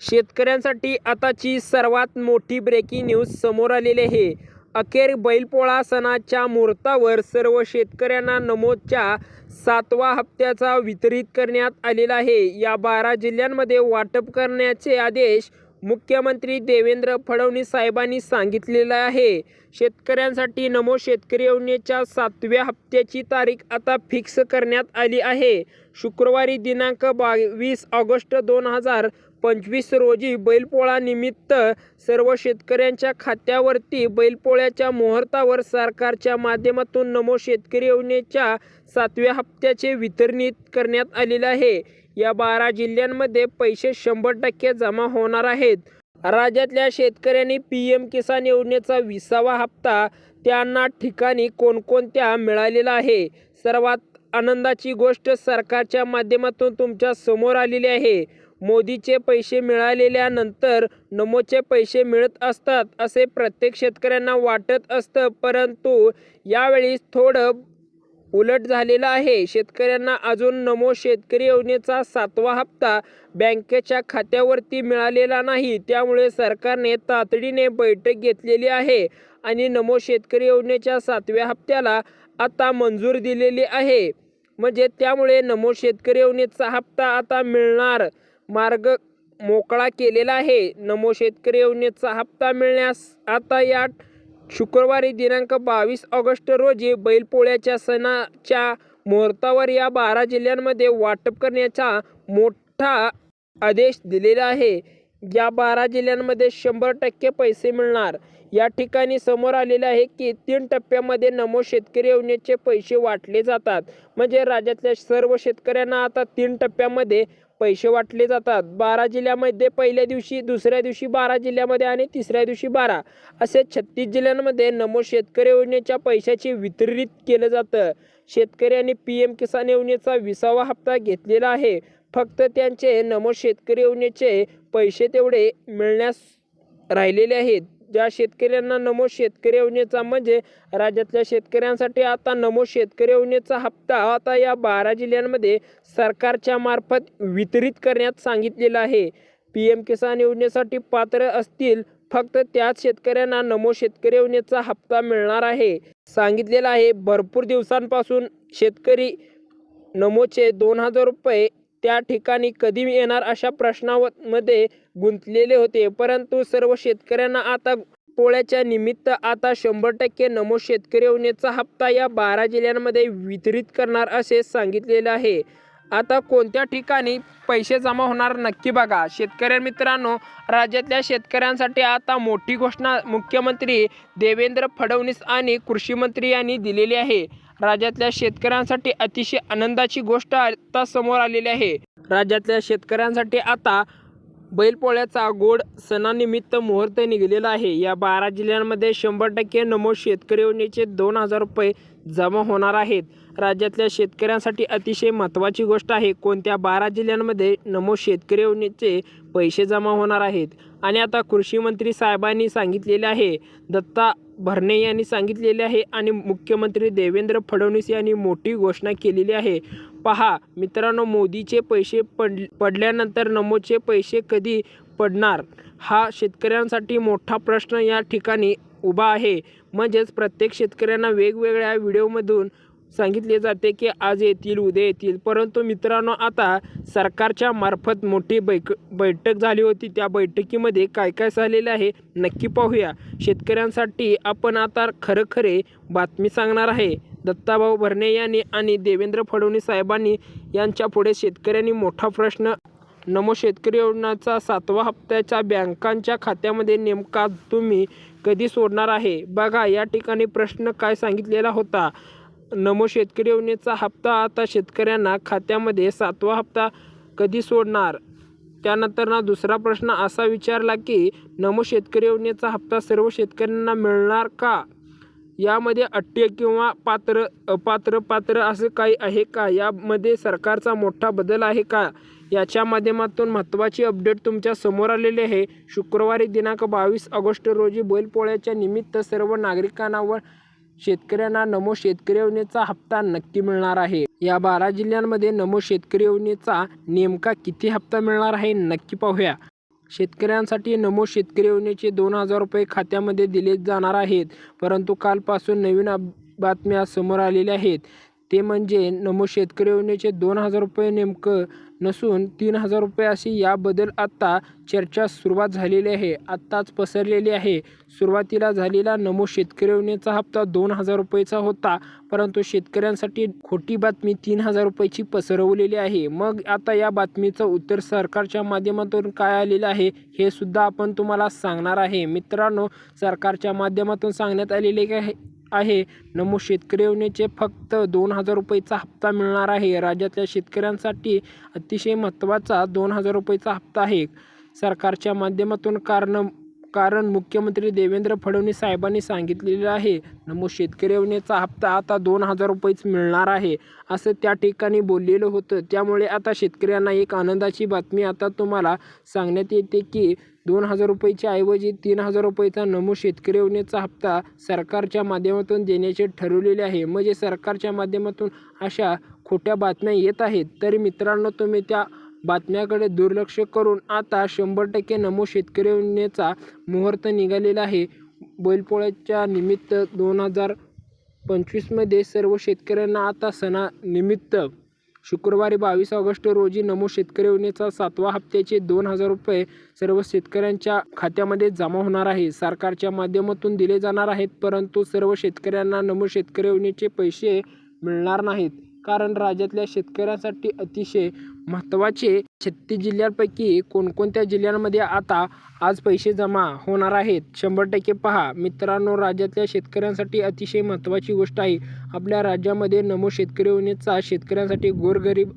शेतकऱ्यांसाठी आताची सर्वात मोठी ब्रेकिंग न्यूज समोर आलेली आहे. अखेर बैलपोळा सणाच्या मुहूर्तावर सर्व शेतकऱ्यांना नमोदच्या सातवा हप्त्याचा वितरित करण्यात आलेला आहे. या बारा जिल्ह्यांमध्ये वाटप करण्याचे आदेश मुख्यमंत्री देवेंद्र फडणवीस साहेबांनी सांगितलेलं आहे. शेतकऱ्यांसाठी नमो शेतकरी योजनेच्या सातव्या हप्त्याची तारीख आता फिक्स करण्यात आली आहे. शुक्रवारी दिनांक बावीस ऑगस्ट दोन हजार पंचवीस रोजी बैलपोळानिमित्त सर्व शेतकऱ्यांच्या खात्यावरती बैलपोळ्याच्या मुहूर्तावर सरकारच्या माध्यमातून नमो शेतकरी योजनेच्या सातव्या हप्त्याचे वितरणित करण्यात आलेले आहे. या बारा जिल्ह्यांमध्ये पैसे शंभर टक्के जमा होणार आहेत. राज्यातल्या शेतकऱ्यांनी पी एम किसान योजनेचा विसावा हप्ता त्यांना ठिकाणी कोणकोणत्या मिळालेला आहे? सर्वात आनंदाची गोष्ट सरकारच्या माध्यमातून तुमच्यासमोर आलेली आहे. मोदीचे पैसे मिळालेल्यानंतर नमोचे पैसे मिळत असतात असे प्रत्येक शेतकऱ्यांना वाटत असतं. परंतु यावेळी थोडं उलट झालेलं आहे. शेतकऱ्यांना अजून नमो शेतकरी योजनेचा सातवा हप्ता बँकेच्या खात्यावरती मिळालेला नाही. त्यामुळे सरकारने तातडीने बैठक घेतलेली आहे आणि नमो शेतकरी योजनेच्या सातव्या हप्त्याला आता मंजूर दिलेली आहे. म्हणजे त्यामुळे नमो शेतकरी योजनेचा हप्ता आता मिळणार मार्ग मोकळा केलेला आहे. नमो शेतकरी योजनेचा हप्ता मिळण्यास आता या शुक्रवारी दिनांक बावीस ऑगस्ट रोजी बैलपोळ्याच्या सणाच्या मुहूर्तावर या बारा जिल्ह्यांमध्ये वाटप करण्याचा मोठा आदेश दिलेला आहे. या बारा जिल्ह्यांमध्ये शंभर टक्के पैसे मिळणार. या ठिकाणी समोर आलेले आहे की तीन टप्प्यामध्ये नमो शेतकरी योजनेचे पैसे वाटले जातात. म्हणजे राज्यातल्या सर्व शेतकऱ्यांना आता तीन टप्प्यामध्ये पैसे वाटले जातात. बारा जिल्ह्यामध्ये पहिल्या दिवशी दुसऱ्या दिवशी बारा जिल्ह्यामध्ये आणि तिसऱ्या दिवशी बारा. असे छत्तीस जिल्ह्यांमध्ये नमो शेतकरी योजनेच्या पैशाचे वितरित केलं जातं. शेतकऱ्यांनी पी एम किसान योजनेचा विसावा हप्ता घेतलेला आहे. फक्त त्यांचे नमो शेतकरी योजनेचे पैसे तेवढे मिळण्यास राहिलेले आहेत. ज्या शेतकऱ्यांना नमो शेतकरी योजनेचा म्हणजे राज्यातल्या शेतकऱ्यांसाठी आता नमो शेतकरी योजनेचा हप्ता आता या बारा जिल्ह्यांमध्ये सरकारच्या मार्फत वितरित करण्यात सांगितलेला आहे. पी एम किसान योजनेसाठी पात्र असतील फक्त त्याच शेतकऱ्यांना नमो शेतकरी योजनेचा हप्ता मिळणार आहे. सांगितलेलं आहे भरपूर दिवसांपासून शेतकरी नमोचे दोन हजार रुपये त्या ठिकाणी कधी येणार अशा प्रश्नामध्ये गुंतलेले होते. परंतु सर्व शेतकऱ्यांना आता पोळ्याच्या निमित्त आता शंभर टक्के नमो शेतकरी योजनेचा हप्ता या बारा जिल्ह्यांमध्ये वितरित करणार असे सांगितलेले आहे. आता कोणत्या ठिकाणी पैसे जमा होणार नक्की बघा. शेतकरी मित्रांनो राज्यातल्या शेतकऱ्यांसाठी आता मोठी घोषणा मुख्यमंत्री देवेंद्र फडणवीस आणि कृषी मंत्री यांनी दिलेली आहे. राज्यातल्या शेतकऱ्यांसाठी अतिशय आनंदाची गोष्ट आता समोर आलेली आहे. राज्यातल्या शेतकऱ्यांसाठी आता बैलपोळ्याचा गोड सणानिमित्त मुहूर्त निघालेला आहे. या बारा जिल्ह्यांमध्ये शंभर टक्के नमो शेतकरी योजनेचे दोन हजार रुपये जमा होणार आहेत. राज्यातल्या शेतकऱ्यांसाठी अतिशय महत्त्वाची गोष्ट आहे. कोणत्या बारा जिल्ह्यांमध्ये नमो शेतकरी योजनेचे पैसे जमा होणार आहेत? आणि आता कृषी मंत्री साहेबांनी सांगितलेले आहे दत्ता भरणे यांनी सांगितलेले आहे आणि मुख्यमंत्री देवेंद्र फडणवीस यांनी मोठी घोषणा केलेली आहे. पहा मित्रांनो मोदीचे पैसे पड पडल्यानंतर नमोचे पैसे कधी पडणार? हा शेतकऱ्यांसाठी मोठा प्रश्न या ठिकाणी उभा आहे. म्हणजेच प्रत्येक शेतकऱ्यांना वेगवेगळ्या व्हिडिओमधून सांगितले जाते की आज येतील उद्या येतील. परंतु मित्रांनो आता सरकारच्या मार्फत मोठी बैक बैठक झाली होती. त्या बैठकीमध्ये काय काय झालेलं आहे नक्की पाहूया. शेतकऱ्यांसाठी आपण आता खरं खरे बातमी सांगणार आहे. दत्ताभाऊ भरणे यांनी आणि देवेंद्र फडणवीस साहेबांनी यांच्या पुढे शेतकऱ्यांनी मोठा प्रश्न नमो शेतकरी योजनाचा सातवा हप्त्याच्या बँकांच्या खात्यामध्ये नेमका तुम्ही कधी सोडणार आहे? बघा या ठिकाणी प्रश्न काय सांगितलेला होता? नमो शेतकरी योजनेचा हप्ता आता शेतकऱ्यांना खात्यामध्ये सातवा हप्ता कधी सोडणार? त्यानंतर ना दुसरा प्रश्न असा विचारला की नमो शेतकरी योजनेचा हप्ता सर्व शेतकऱ्यांना मिळणार का? यामध्ये अट्टे किंवा पात्र अपात्र पात्र असं काही आहे का? यामध्ये सरकारचा मोठा बदल आहे का? याच्या माध्यमातून महत्त्वाची अपडेट तुमच्यासमोर आलेली आहे. शुक्रवारी दिनांक बावीस ऑगस्ट रोजी बैलपोळ्याच्या निमित्त सर्व नागरिकांना व शेतकऱ्यांना नमो शेतकरी योजनेचा हप्ता नक्की मिळणार आहे. या बारा जिल्ह्यांमध्ये नमो शेतकरी योजनेचा नेमका किती हप्ता मिळणार आहे नक्की पाहूया. शेतकऱ्यांसाठी नमो शेतकरी योजनेचे दोन हजार रुपये खात्यामध्ये दिले जाणार आहेत परंतु कालपासून नवीन बातम्या समोर आलेल्या आहेत. ते म्हणजे नमो शेतकरी योजनेचे दोन हजार रुपये नेमकं नसून तीन हजार रुपये अशी याबद्दल आत्ता चर्चा सुरुवात झालेली आहे. आत्ताच पसरलेली आहे. सुरुवातीला झालेला नमो शेतकरी योजनेचा हप्ता दोन हजार रुपयेचा होता परंतु शेतकऱ्यांसाठी खोटी बातमी तीन हजार रुपयाची पसरवलेली आहे. मग आता या बातमीचं उत्तर सरकारच्या माध्यमातून काय आलेलं आहे हे सुद्धा आपण तुम्हाला सांगणार आहे. मित्रांनो सरकारच्या माध्यमातून सांगण्यात आलेले आहे? आहे. नमो शेतकरी योजनेचे फक्त दोन हजार रुपयेचा हप्ता मिळणार आहे. राज्यातल्या शेतकऱ्यांसाठी अतिशय महत्त्वाचा दोन हजार रुपयेचा हप्ता आहे. सरकारच्या माध्यमातून कारण कारण मुख्यमंत्री देवेंद्र फडणवीस साहेबांनी सांगितलेलं आहे नमो शेतकरी योजनेचा हप्ता आता दोन हजार रुपयेच मिळणार आहे असं त्या ठिकाणी बोललेलं होतं. त्यामुळे आता शेतकऱ्यांना एक आनंदाची बातमी आता तुम्हाला सांगण्यात येते की दोन हजार रुपयेच्या ऐवजी तीन हजार रुपयेचा नमो शेतकरी योजनेचा हप्ता सरकारच्या माध्यमातून देण्याचे ठरवलेले आहे. म्हणजे सरकारच्या माध्यमातून अशा खोट्या बातम्या येत आहेत. तरी मित्रांनो तुम्ही त्या बातम्याकडे दुर्लक्ष करून आता शंभर टक्के नमो शेतकरी योजनेचा मुहूर्त निघालेला आहे. बैलपोळ्याच्या निमित्त दोन हजार पंचवीसमध्ये सर्व शेतकऱ्यांना आता सणानिमित्त शुक्रवारी बावीस ऑगस्ट रोजी नमो शेतकरी योजनेचा सातवा हप्त्याचे दोन हजार रुपये सर्व शेतकऱ्यांच्या खात्यामध्ये जमा होणार आहे. सरकारच्या माध्यमातून दिले जाणार आहेत परंतु सर्व शेतकऱ्यांना नमो शेतकरी योजनेचे पैसे मिळणार नाहीत. कारण राज्यातल्या शेतकऱ्यांसाठी अतिशय महत्त्वाचे छत्तीस जिल्ह्यांपैकी कोणकोणत्या जिल्ह्यांमध्ये आता आज पैसे जमा होणार आहेत? शंभर टक्के पहा. मित्रांनो राज्यातल्या शेतकऱ्यांसाठी अतिशय महत्त्वाची गोष्ट आहे. आपल्या राज्यामध्ये नमो शेतकरी योजनेचा शेतकऱ्यांसाठी गोरगरीब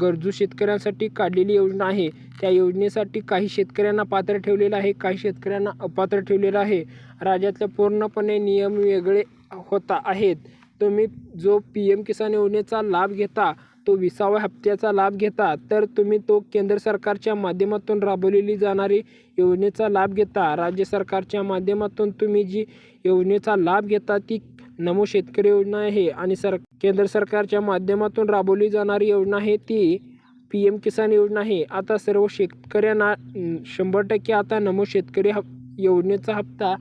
गरजू शेतकऱ्यांसाठी काढलेली योजना आहे. त्या योजनेसाठी काही शेतकऱ्यांना पात्र ठेवलेलं आहे काही शेतकऱ्यांना अपात्र ठेवलेलं आहे. राज्यातले पूर्णपणे नियम वेगळे होता आहेत. तुम्ही जो पी एम किसान योजनेचा लाभ घेता तो विसाव्या हप्त्याचा लाभ घेता तर तुम्ही तो केंद्र सरकारच्या माध्यमातून राबवलेली जाणारी योजनेचा लाभ घेता. राज्य सरकारच्या माध्यमातून तुम्ही जी योजनेचा लाभ घेता ती नमो शेतकरी योजना आहे आणि सर केंद्र सरकारच्या माध्यमातून राबवली जाणारी योजना आहे ती पी एम किसान योजना आहे. आता सर्व शेतकऱ्यांना शंभर टक्के आता नमो शेतकरी हप योजनेचा हप्ता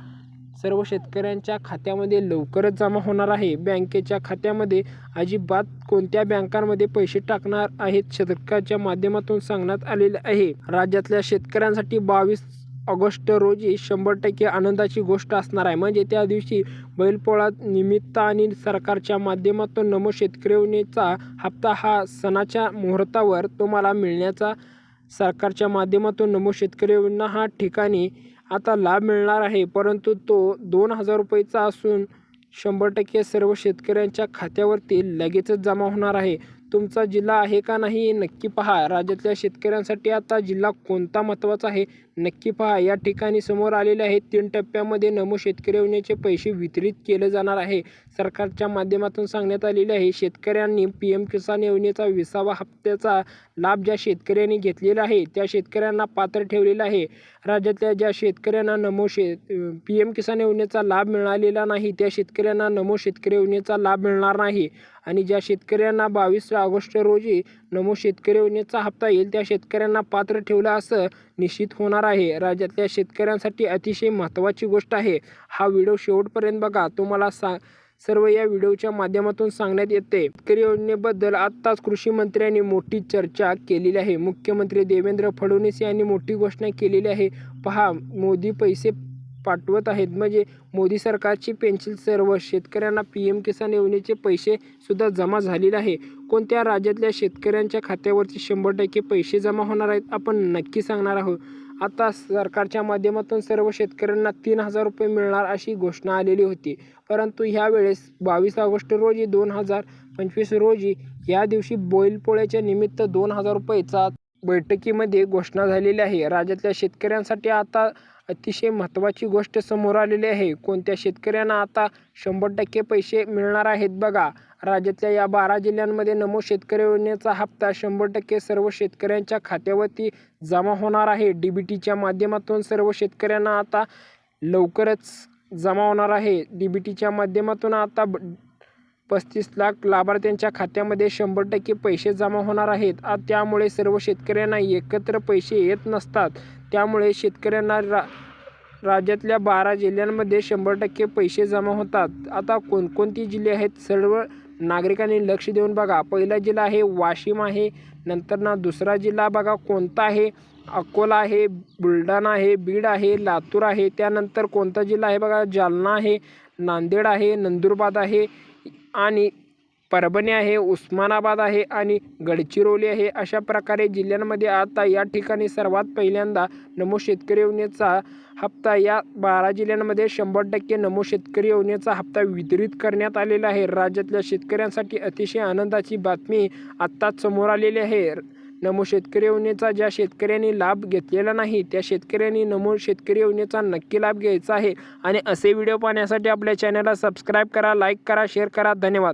सर्व शेतकऱ्यांच्या खात्यामध्ये लवकरच जमा होणार आहे. बँकेच्या खात्यामध्ये अजिबात कोणत्या बँकांमध्ये पैसे टाकणार आहेत शतकाच्या माध्यमातून सांगण्यात आलेले आहे. राज्यातल्या शेतकऱ्यांसाठी बावीस ऑगस्ट रोजी शंभर टक्के आनंदाची गोष्ट असणार आहे. म्हणजे त्या दिवशी बैलपोळा निमित्त आणि सरकारच्या माध्यमातून नमो शेतकऱ्यांचा हप्ता हा सणाच्या मुहूर्तावर तुम्हाला मिळण्याचा सरकारच्या माध्यमातून नमो शेतकरी हा ठिकाणी आता लाभ मिळणार आहे परंतु तो दोन हजार रुपयेचा असून शंभर टक्के सर्व शेतकऱ्यांच्या खात्यावरती लगेचच जमा होणार आहे. तुमचा जिल्हा आहे का नाही नक्की पहा. राज्यातल्या शेतकऱ्यांसाठी आता जिल्हा कोणता महत्त्वाचा आहे? नक्की पहा या ठिकाणी समोर आलेले आहेत तीन टप्प्यामध्ये नमो शेतकरी योजनेचे पैसे वितरित केले जाणार आहे. सरकारच्या माध्यमातून सांगण्यात आलेले आहे शेतकऱ्यांनी पी एम किसान योजनेचा विसावा हप्त्याचा लाभ ज्या शेतकऱ्यांनी घेतलेला आहे त्या शेतकऱ्यांना पात्र ठेवलेला आहे. राज्यातल्या ज्या शेतकऱ्यांना नमो शे पी एम किसान योजनेचा लाभ मिळालेला नाही त्या शेतकऱ्यांना नमो शेतकरी योजनेचा लाभ मिळणार नाही. आणि ज्या शेतकऱ्यांना बावीस ऑगस्ट रोजी नमो शेतकरी योजनेचा हप्ता येईल त्या शेतकऱ्यांना पात्र ठेवलं असं निश्चित होणार आहे. राज्यातल्या शेतकऱ्यांसाठी अतिशय महत्त्वाची गोष्ट आहे. हा व्हिडिओ शेवटपर्यंत बघा. तुम्हाला सा सर्व या व्हिडिओच्या माध्यमातून सांगण्यात येते. शेतकरी योजनेबद्दल आत्ताच कृषी मंत्र्यांनी मोठी चर्चा केलेली आहे. मुख्यमंत्री देवेंद्र फडणवीस यांनी मोठी घोषणा केलेली आहे. पहा मोदी पैसे पाठवत आहेत. म्हणजे मोदी सरकारची पेन्सिल सर्व शेतकऱ्यांना पी एम किसान योजनेचे पैसे सुद्धा जमा झालेले आहे. कोणत्या राज्यातल्या शेतकऱ्यांच्या खात्यावरती शंभर टक्के पैसे जमा होणार आहेत आपण नक्की सांगणार आहोत. आता सरकारच्या माध्यमातून सर्व शेतकऱ्यांना तीन हजार रुपये मिळणार अशी घोषणा आलेली होती. परंतु ह्यावेळेस बावीस ऑगस्ट रोजी दोन हजार पंचवीस रोजी या दिवशी बैलपोळ्याच्या निमित्त दोन हजार रुपयेचा बैठकीमध्ये घोषणा झालेली आहे. राज्यातल्या शेतकऱ्यांसाठी आता अतिशय महत्त्वाची गोष्ट समोर आलेली आहे. कोणत्या शेतकऱ्यांना आता शंभर टक्के पैसे मिळणार आहेत बघा. राज्यातल्या या बारा जिल्ह्यांमध्ये नमो शेतकरी योजनेचा हप्ता शंभर टक्के सर्व शेतकऱ्यांच्या खात्यावरती जमा होणार आहे. डी बी टीच्या माध्यमातून सर्व शेतकऱ्यांना आता लवकरच जमा होणार आहे. डी बी टीच्या माध्यमातून आता ब पस्तीस लाख लाभार्थ्यांच्या खात्यामध्ये शंभर टक्के पैसे जमा होणार आहेत. त्यामुळे सर्व शेतकऱ्यांना एकत्र पैसे येत नसतात. त्यामुळे शेतकऱ्यांना रा राज्यातल्या बारा जिल्ह्यांमध्ये शंभर टक्के पैसे जमा होतात. आता कोणकोणती जिल्हे आहेत? सर्व नागरिकांनी लक्ष देऊन बघा. पहिला जिल्हा आहे वाशिम आहे. नंतर ना दुसरा जिल्हा बघा कोणता आहे? अकोला आहे बुलढाणा आहे बीड आहे लातूर आहे. त्यानंतर कोणता जिल्हा आहे बघा? जालना आहे नांदेड आहे नंदुरबार आहे. आणि परभणी आहे उस्मानाबाद आहे आणि गडचिरोली आहे. अशा प्रकारे जिल्ह्यांमध्ये आता या ठिकाणी सर्वात पहिल्यांदा नमो शेतकरी योजनेचा हप्ता या बारा जिल्ह्यांमध्ये शंभर टक्के नमो शेतकरी योजनेचा हप्ता वितरित करण्यात आलेला आहे. राज्यातल्या शेतकऱ्यांसाठी अतिशय आनंदाची बातमी आत्ताच समोर आलेली आहे. नमो शेतकरी योजनेचा ज्या शेतकऱ्यांनी लाभ घेतलेला नाही त्या शेतकऱ्यांनी नमो शेतकरी योजनेचा नक्की लाभ घ्यायचा आहे. आणि असे व्हिडिओ पाहण्यासाठी आपल्या चॅनलला सबस्क्राईब करा लाईक करा शेअर करा. धन्यवाद.